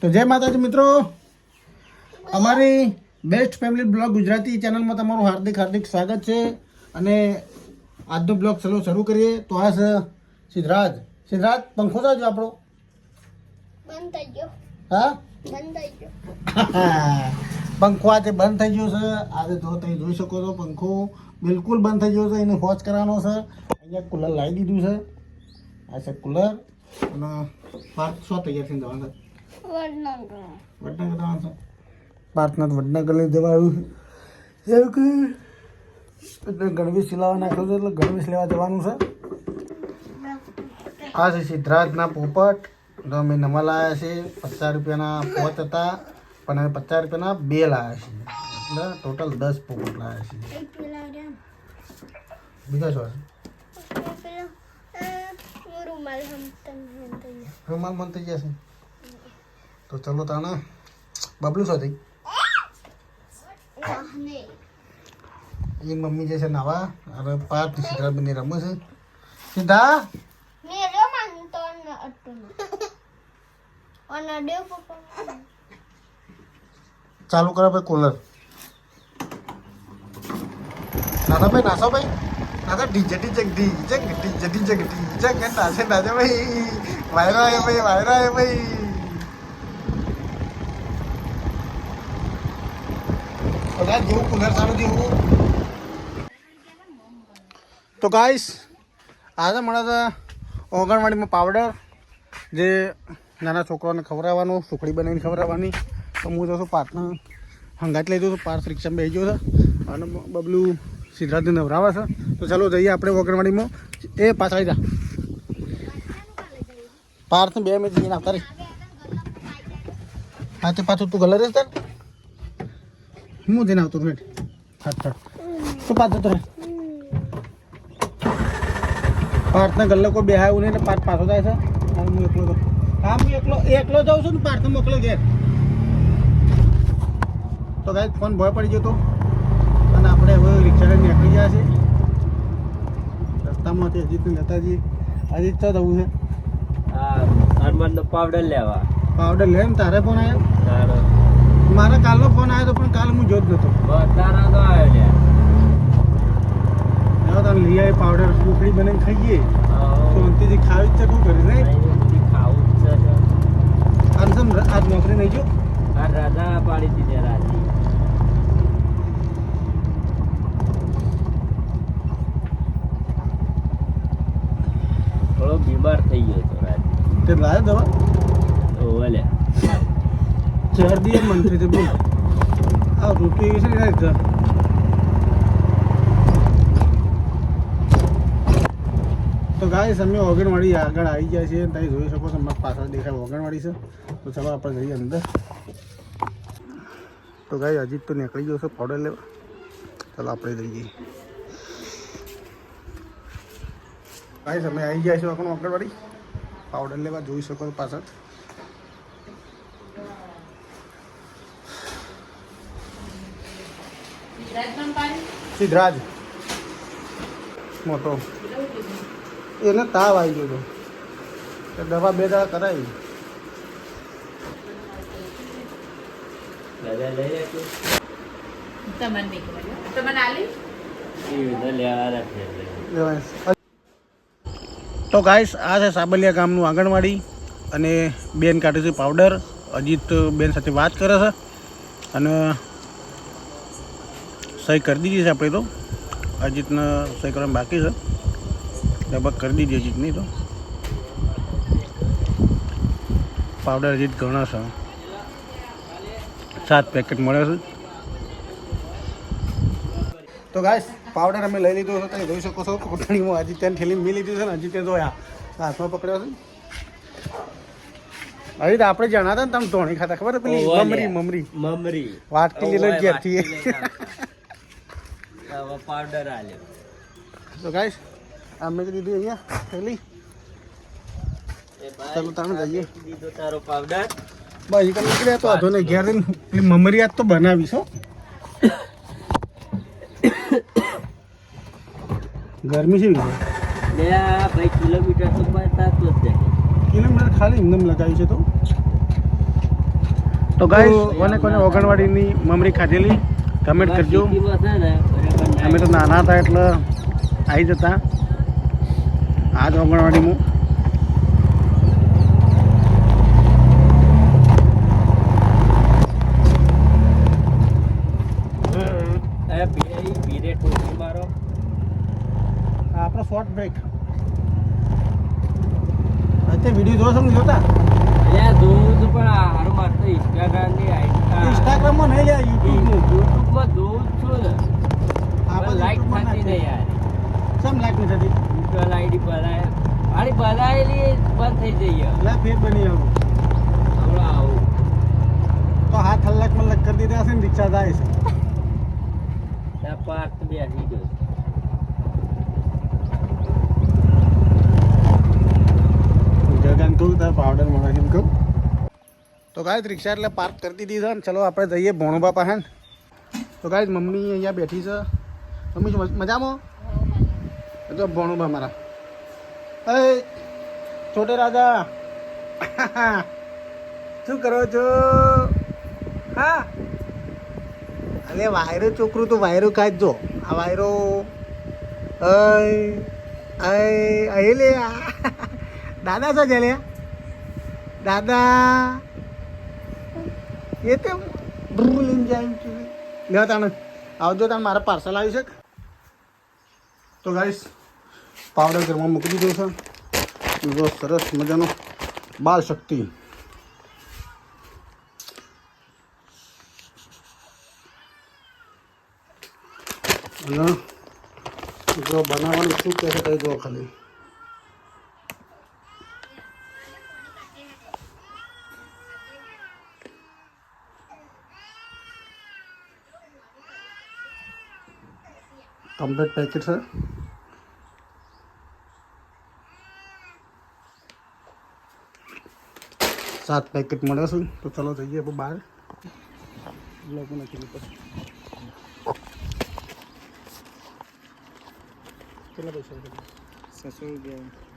તો જય માતાજી મિત્રો. અમારી બેસ્ટ ફેમિલી બ્લોગ ગુજરાતી ચેનલમાં તમારું હાર્દિક હાર્દિક સ્વાગત છે. અને આજનો બ્લોગ ચલો શરૂ કરીએ. તો આ છે સિદ્ધરાજ. સિદ્ધરાજ પંખો જો આપણો. બંધ થઈ ગયો. હા? બંધ થઈ ગયો. પંખો આજે બંધ થઈ ગયો છે. આજે જો તમે જોઈ શકો છો પંખો બિલકુલ બંધ થઈ ગયો છે. એને વોચ કરવાનો છે. અહીંયા કુલર લાવી દીધું છે. આ છે કુલર અને પાર્ક શું તૈયાર થઈને જવાનું? છે વડનગર પાર્થનાથ વડનગર લઈ જવાનું છે. એવું કે એટલે ગણવેશ લાવવા નાખ્યો છે એટલે ગણવેશ લેવા જવાનું છે. આ છે સિદ્ધરાજના પોપટ. તો અમે નવા લાવ્યા છે પચાસ રૂપિયાના પોચ હતા પણ અમે પચાસ રૂપિયાના બે લાવ્યા છે. એટલે ટોટલ દસ પોપટ લાવ્યા છે. એક પેલા બીજા છે રૂમાલ મન થઈ જશે તો ચલો તાણે બબલું સોથી એ મમ્મી જે છે નાવા અરે પાર્થ સિદ્ધરાજ બંને રમે છે સીધા ચાલુ કરો ભાઈ કુલર નાના ભાઈ નાસો ભાઈ નાસો DJ DJ DJ DJ DJ DJ નાસે નાચે ભાઈ વાયરો આવે ભાઈ વાયરો આવે ભાઈ બધા જેવું કુલર સારું જેવું તો ગાઈસ આજે મળે છે ઓગણવાડીમાં પાવડર, જે નાના છોકરાઓને ખવડાવવાનું, સુખડી બનાવીને ખવડાવવાની. તો હું તો છું પાર્ટનર હંગાત લઈ દઉં છું, પાર્થ રિક્ષામાં બેસી ગયો છે અને બબલું સિદ્ધાર્થને નવરાવે છે. તો ચાલો જઈએ આપણે ઓગણવાડીમાં. એ પાછળ જા. પાર્થ બે મિનિટ જઈને આવતા રહી. હા, તે પાછું તું ગલર તાર હું જઈને આવતો રેટ હાથ હાથ તું પાછો તો પાર્થના ગલ્લે કોઈ બેહાયું નહીં ને પાર્થ પાછો જાય છે. અને હું એકલો. હા હું એકલો એકલો જાઉં છું ને પાર્થ મોકલો ઘેર. તો કાંઈ ફોન ભય પડી ગયો તો. અને આપણે હવે રિક્ષા નીકળી ગયા છે રસ્તામાંથી અજીત લેતા જઈએ અજીત તો જવું છે. હનુમાન નો પાવડર લેવા. પાવડર લે તારે પણ આવ્યો મારે કાલનો ફોન આવ્યો તો પણ કાલ હું જોત નતો તારા તો આવ્યો હવે તને લઈ આવી પાવડર સુખડી બને ખાઈએ શાંતિથી ખાવી જ છે શું કરી નહીં? ખાવું જ છે આમ સમ આજ નોકરી નહીં જો. આ રાજા પાડી દીધી રાજી થોડો બીમાર થઈ ગયો તો રાજી તે લાયો દવા? લે શરદી એ મંત્રી તે બોલ. આ એવી છે ને ઘર. તો ગાય અમે ઓગણવાડી આગળ આવી ગયા છીએ. તમે જોઈ શકો છો પાછળ દેખાય ઓગણવાડી છે. તો ચાલો આપણે જઈએ અંદર. તો ગાય અજીત તો નીકળી ગયો છે પાવડર લેવા. ચાલો આપણે જઈએ. ગાઈસ, અમે આવી ગયા છીએ ઓગણ ઓગણવાડી. પાવડર લેવા જોઈ શકો છો પાછળ. સિદ્ધરાજ મોટો. એને તાવ આવી ગયો હતો. તો દવા બે દવા કરાવી. તો. ગાઈસ આ છે સાબલિયા ગામનું આંગણવાડી અને બેન કાઢે છે પાવડર અજીત બેન સાથે વાત કરે છે. અને સહી કરી દીધી છે આપણે તો. અજીતને સહી કરવાની બાકી છે. લગભગ કરી દીધી અજીતની તો. પાવડર અજીત ઘણા છે. સાત પેકેટ મળે છે. તો ગાય પાવડર અમે લઈ લીધો છે તમે જોઈ શકો છો કોટણીમાં હજી ત્યાં થેલી મી લીધી છે ને હજી ત્યાં જોયા. હાથમાં પકડ્યો છે. હવે તો આપણે જણાતા ને તમે ધોણી ખાતા ખબર છે પેલી? મમરી મમરી. મમરી. વાટકી લીધો ઘેરથી પાવડર આલ્યો તો ગાઈસ અમે કીધું અહીંયા થેલી ચાલો તમે જઈએ. દીધો તારો પાવડર બસ એ નીકળ્યા તો આધો ને ઘેર પેલી મમરી આજ તો બનાવીશ હો. ગરમી છે આ ભાઈ કિલોમીટર તો બતાવતો જ કિલોમીટર ખાલી એમને લગાવી છે તો. તો ગાઈસ કોને કોને ઓગણવાડીની મમરી ખાધેલી? કમેન્ટ કરજો. અમે તો નાના હતા એટલે આવી જતા. આ જ મારો. આપણો શોર્ટ બ્રેક અત્યારે વીડિયો જોવો ને જોતા? અલ્યા જોઉં છું પણ હારું મારે તો ઇન્સ્ટાગ્રામની આઈડી ઇન્સ્ટાગ્રામમાં નહીં લ્યા જોઉં છું ને. લાઈટ થતી નહીં યાર. સમ લાઈક નહીં થતી? ગૂગલ આઈડી મારી બનાવેલી બંધ થઈ જઈએ એટલે ફેર બની આવું હમણાં આવું. તો હાથ હલ્લાક મલ્લાક કરી દીધા હશે ને રિક્ષા જાય છે. પાર્ક બેસી ગયો જગન તું તાર પાવડર મળે છે એમ કહું. તો ગાય રિક્ષા એટલે પાર્ક કરી દીધી છે ને ચલો આપણે જઈએ ભોણુબા પાસે તો ગાય મમ્મી અહીંયા બેઠી છે. મમ્મી શું મજામાં? એ તો ભોણુબા મારા. એ, છોટે રાજા. શું કરો છો? હા? અરે, વાયરો છોકરું તો વાયરો જો આ વાયરો. અય લે. દાદા છે લે દાદા. એ તો ભૂ લઈને જાય છે. લે તાણે. આવજો તાણે, મારા પાર્સલ આવી છે. તો ગાઈસ, પાવડર ઘરમાં મૂકી દીધો છે. જો સરસ મજાનો બાલ શક્તિ. અને જો બનાવવાનું શું કહે છે કઈ જો ખાલી. કમ્પ્લીટ પેકેટ છે સાત પેકેટ મળે છે તો ચલો જઈએ આપણે બહાર લોકો નથી પછી કેટલા પૈસા છસો રૂપિયા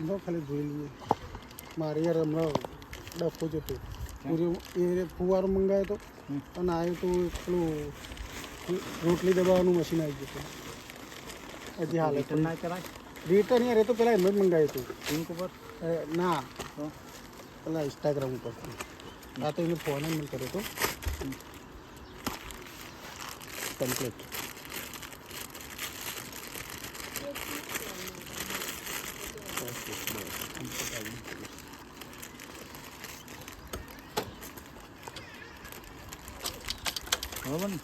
લો ખાલી જોઈ લઈએ મારે યાર હમણાં ડફો જ હતો. પૂરી એ ફુવારો મંગાવ્યો હતો અને આવ્યું તો પેલું રોટલી દબાવવાનું મશીન આવી ગયું હતું. હજી હાલ ના કરાય? રિટર્ન યાર એ તો પેલા એમ જ મંગાવ્યું હતું. લિંક ઉપર? ના. પેલા ઇન્સ્ટાગ્રામ ઉપર. આ તો એને ફોન મને કર્યો હતો કમ્પ્લીટ બરાબર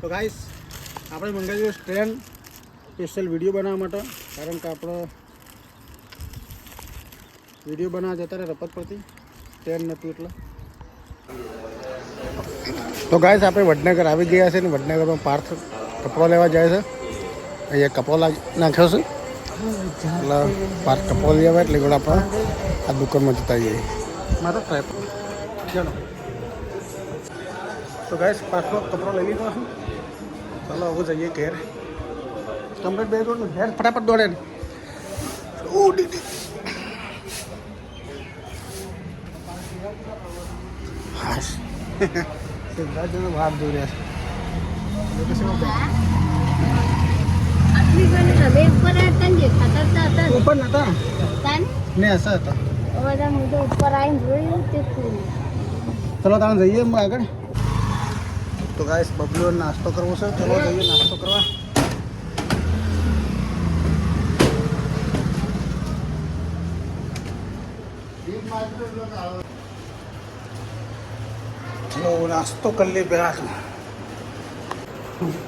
તો ગાઈસ આપણે મંગાવ્યું ટ્રેન સ્પેશિયલ વીડિયો બનાવવા માટે, કારણ કે આપણે વીડિયો બનાવવા જતા રહે રપત પરથી. ટ્રેન નહોતું એટલે. તો ગાઈસ આપણે વડનગર આવી ગયા છે ને, વડનગરમાં પાર્થ કપડો લેવા જાય છે. અહીંયા કપડો નાખ્યો છે. એટલે પાર્થ કપડો આવે એટલે ગોળ આપણે આ દુકાનમાં જતા જઈએ મારો ટ્રેપ ચાલો. તો ગાઈસ પાછો કપડો લઈ લીધો ચાલો હવે જઈએ ઘેર. તમે બે દોડ ને ઘેર ફટાફટ દોડે ને. ઓ દીદી હાશ. જોઈ રહ્યા છે. બે. આટલી ઉપર હતા ને દેખાતા હતા ઉપર નતા? ને? હતા બધા હું તો ઉપર આવીને જોયું તે ખુલ્લું. ચલો તમે જઈએ આગળ. તો ગાઈસ બબલો નાસ્તો કરવો છે. ચલો જઈએ નાસ્તો કરવા. ચલો નાસ્તો કરી લે પેલા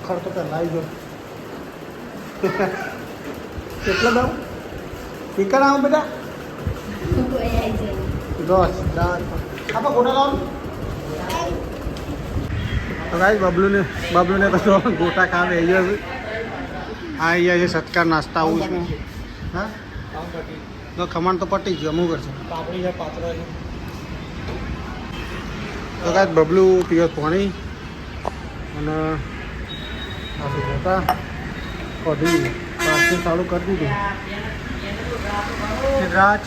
ખર્ચો પહેલા આવી ગયો. કેટલો દઉં સ્પીકર આવું બેટા. કોઈ દસ ચાર આપા ગોટા લાવો તો ગાઈ બબલુને બબલુને તો ગોટા ખાવે અહીંયા છે હા અહીંયા છે સત્કાર નાસ્તા આવું છું. હા? તો ખમણ તો પટી ગયું અમુક કરશે તો કાંઈ બબલું પીવત પાણી. અને આ શું કઢી પાછી ચાલુ કરી દીધું. રાજ.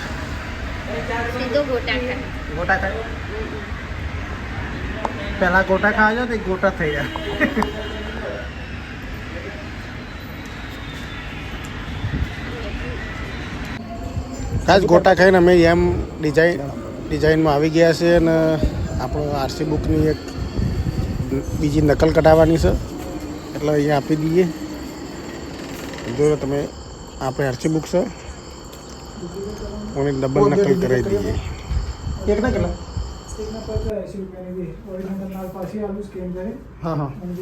સીધો ગોટા ખાય. ગોટા ખાય? પહેલા ગોટા ખાવા જાવ તો ગોટા થઈ જાય. ખાસ ગોટા ખાઈને અમે એમ ડિઝાઇન ડિઝાઇનમાં આવી ગયા છે અને આપણો આરસી બુકની એક બીજી નકલ કઢાવવાની છે. એટલે અહીંયા આપી દઈએ. જો તમે આપણે આરસી બુક છે? અને ડબલ નકલ કરાવી દઈએ. એક ના કેટલા સ્ટીકના પચાસ એંસી રૂપિયાની બી ઓરિજિનલ માલ પાછી આલું સ્કેન કરી. હા હા. અને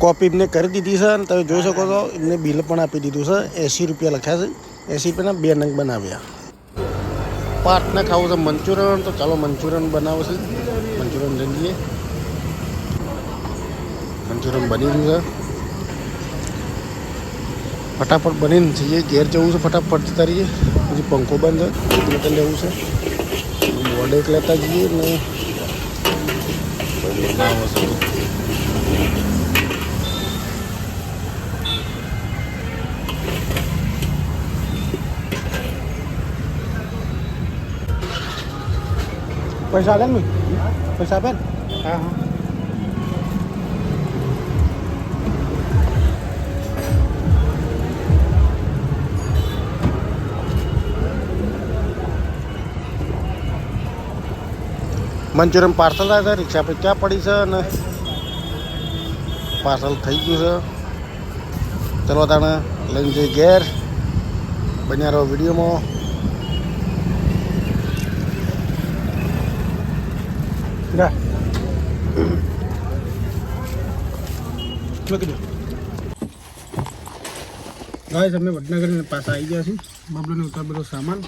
કોપી એમને કરી દીધી છે અને તમે જોઈ શકો છો એમને બિલ પણ આપી દીધું છે. એંસી રૂપિયા લખ્યા છે. એંસી રૂપિયાના બે નંગ બનાવ્યા. પાર્ટને ખાવું છે મંચુરિયન તો ચાલો મંચુરિયન બનાવો છે. મંચુરિયન લઈ લઈએ. મંચુરિયન બની રહ્યું છે. ફટાફટ બનીને જઈએ ઘેર જવું છે ફટાફટ જતા રહીએ પછી પંખો બંધ છે. એટલે લેવું છે. બોર્ડ એક લેતા જઈએ ને. પૈસા આપે ને? પૈસા આપે ને? હા હા. મંચુરિયન પાર્સલ આવ્યા છે રિક્ષા પર ક્યાં પડી છે અને પાર્સલ થઈ ગયું છે. ચલો તાણે લઈને જઈ ઘેર. બન્યા રહો વિડીયોમાં. ગાઈસ, અમે વડનગર પાસે આવી ગયા છીએ. બબલુને ઉતાર બધો સામાન.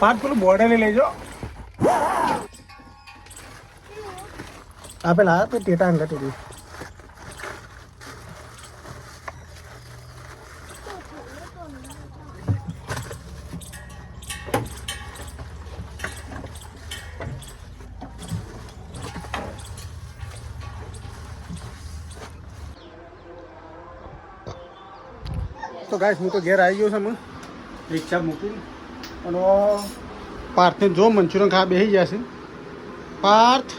પાંચ પેલું બોર્ડર લઈ લેજો આ પેલા તો ટેટા અંગત હતી તો ગાઈસ હું તો ઘેર આવી ગયો છું અમે રિક્ષા મૂકી અને પાર્થને જો મંચુરિયન ખા બેસી જશે પાર્થ.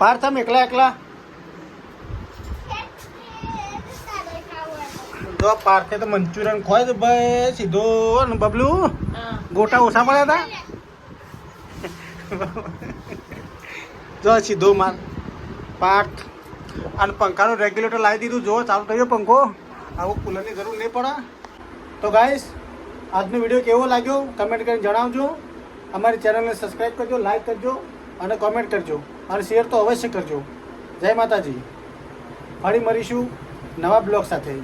પાર્થ આમ એકલા એકલા. જો પાર્થે તો મંચુરિયન ખોય તો ભાઈ, સીધો ને બબલુ. ગોટા ઓછા પડ્યા હતા જો સીધો માર. પાર્થ. અને પંખાનું રેગ્યુલેટર લાવી દીધું. જો ચાલુ થઈ ગયો પંખો. આવું કુલરની જરૂર નહીં પડે. તો ગાઈસ આજનો વીડિયો કેવો લાગ્યો કમેન્ટ કરીને જણાવજો. અમારી ચેનલને સબસ્ક્રાઈબ કરજો લાઈક કરજો અને કોમેન્ટ કરજો અને શેર તો અવશ્ય કરજો. જય માતાજી. ફરી મળીશું નવા બ્લોગ સાથે.